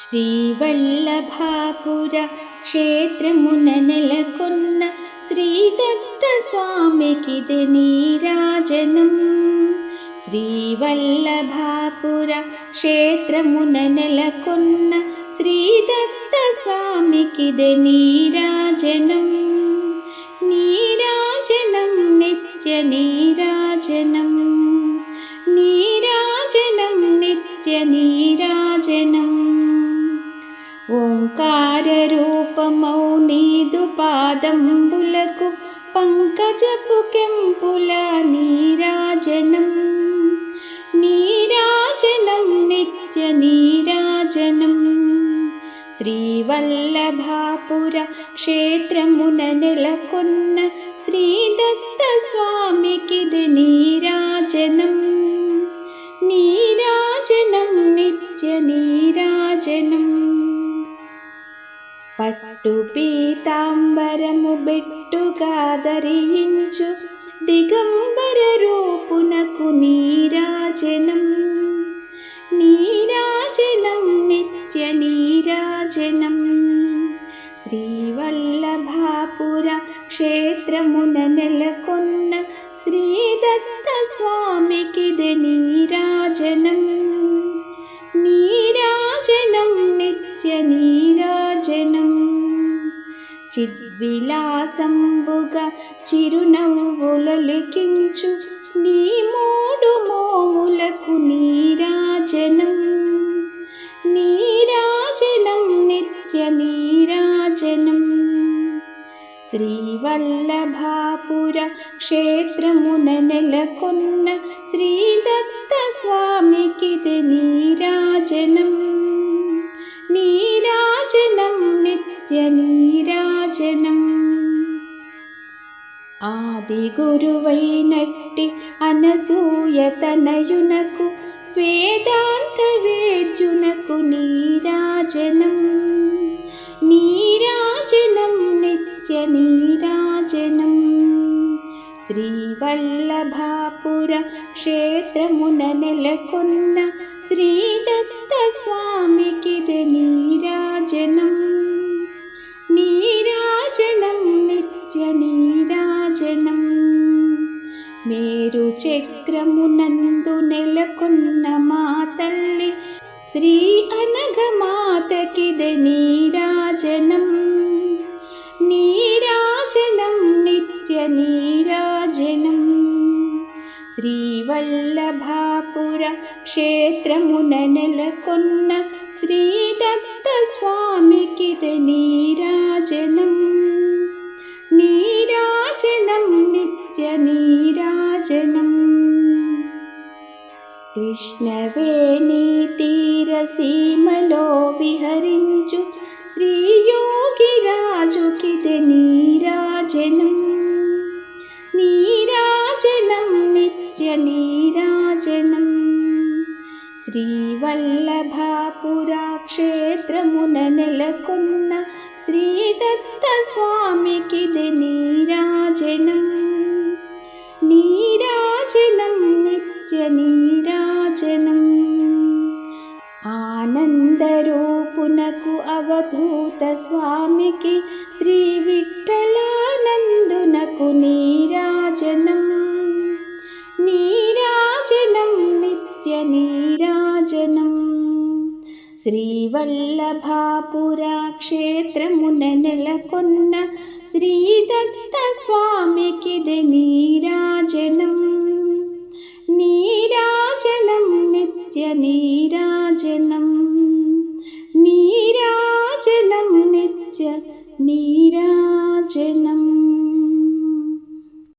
శ్రీవల్లభాపుర క్షేత్రమున నెలకొన్న శ్రీదత్తస్వామికిది నీరాజనం శ్రీవల్లభాపుర క్షేత్రమున నెలకొన్న శ్రీదత్తస్వామికిది నీరాజనం నీరాజనం నిత్య నీరాజనం ओङ्काररूपमौनीदुपादम्बुलकु केम्बुलनीराजनं नीराजनं नित्यनीराजनम्। श्रीवल्लभापुरक्षेत्रमुनलकोन्न श्रीदत्तस्वामिकिदिनी పట్టు పీతాంబరము బెట్టుగా ధరించు దిగంబర రూపునకు నీరాజనం నీరాజనం నిత్య నీరాజనం శ్రీవల్లభాపుర క్షేత్రమున నెలకొన్న శ్రీదత్త స్వామికిది నీరాజనం నీరాజనం నిత్య నీరాజనం చిద్విలాసంబుగా చిరునవ్వులలికించు నీ మూడు మోములకు నీరాజనం. నీరాజనం నిత్య నీరాజనం. శ్రీవల్లభాపుర క్షేత్రమున నెలకొన్న శ్రీదత్త స్వామికి నీరాజనం. నీరాజనం నిత్య నీ ఆది గురువైనట్టి అనసూయ తనయునకు వేదాంత వేద్యునకు నీరాజనం నీరాజనం నిత్య నీరాజనం శ్రీవల్లభాపుర క్షేత్రమున నెలకొన్న శ్రీదత్త స్వామికిది చక్రమునందు నెలకొన్న మా తల్లి శ్రీ అనఘమాతకిది నీరాజనం నీరాజనం నిత్య నీరాజనం శ్రీవల్లభాపుర క్షేత్రమున నెలకొన్న శ్రీదత్త స్వామికిది నీరాజనం నీరాజనం నిత్య నీరాజనం कृष्णवेणीतीरसीमलो विहरिञ्जु श्रीयोगिराजु किदनीराजनं नीराजनं। नित्यनीराजनम् श्रीवल्लभापुराक्षेत्रमुनलकुम्ना श्रीदत्तस्वामि किदनीराजनम् స్వామికి శ్రీ విఠలానందునకు నీరాజనం. నీరాజనం నిత్య నీరాజనం. శ్రీవల్లభాపురా క్షేత్రమున నెలకొన్న శ్రీదత్త స్వామికిది నీరాజనం. నీరాజనం నిత్య నీరాజనం. च नीराजनम्।